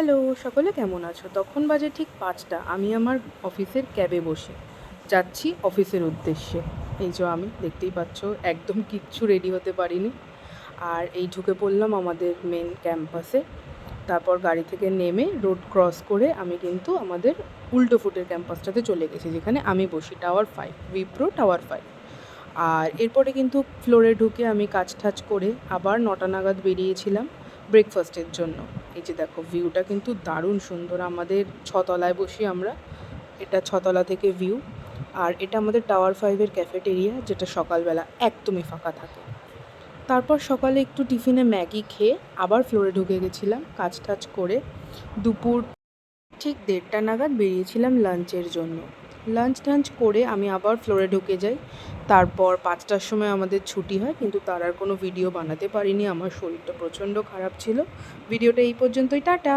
Hello, সকলে কেমন আছো? তখন বাজে ঠিক পাঁচটা। আমি আমার অফিসের ক্যাবে বসে। যাচ্ছি অফিসের উদ্দেশ্যে। এই যে আমি, দেখতেই পাচ্ছ, একদম কিচ্ছু রেডি হতে পারিনি। আর এই ঢুকে পড়লাম আমাদের মেন ক্যাম্পাসে তারপর গাড়ি থেকে নেমে রোড ক্রস করে আমি কিন্তু আমাদের উল্টো ফুটের ক্যাম্পাসটাতে চলে গেছি, যেখানে আমি বসি tower five Wipro tower five আর এরপরে কিন্তু ফ্লোরে ঢুকে আমি কাজ টাজ করে আবার নটা নাগাদ বেরিয়েছিলাম। ব্রেকফাস্টের জন্য। এই যে দেখো ভিউটা কিন্তু দারুণ সুন্দর। আমাদের ছতলায় বসি আমরা। এটা ছতলা থেকে ভিউ আর এটা আমাদের টাওয়ার ফাইভের ক্যাফেটেরিয়া যেটা সকালবেলা একদমই ফাঁকা থাকে। তারপর সকালে একটু টিফিনে ম্যাগি খেয়ে আবার ফ্লোরে ঢুকে গেছিলাম, কাজ টাজ করে। দুপুর ঠিক দেড়টা নাগাদ বেরিয়েছিলাম লাঞ্চের জন্য। লাঞ্চ টাঞ্চ করে আমি আবার ফ্লোরে ঢুকে যাই। তারপর পাঁচটার সময় আমাদের ছুটি হয়, কিন্তু তার আর কোনো ভিডিও বানাতে পারিনি। আমার শরীরটা প্রচণ্ড খারাপ ছিল। ভিডিওটা এই পর্যন্তই, টাটা!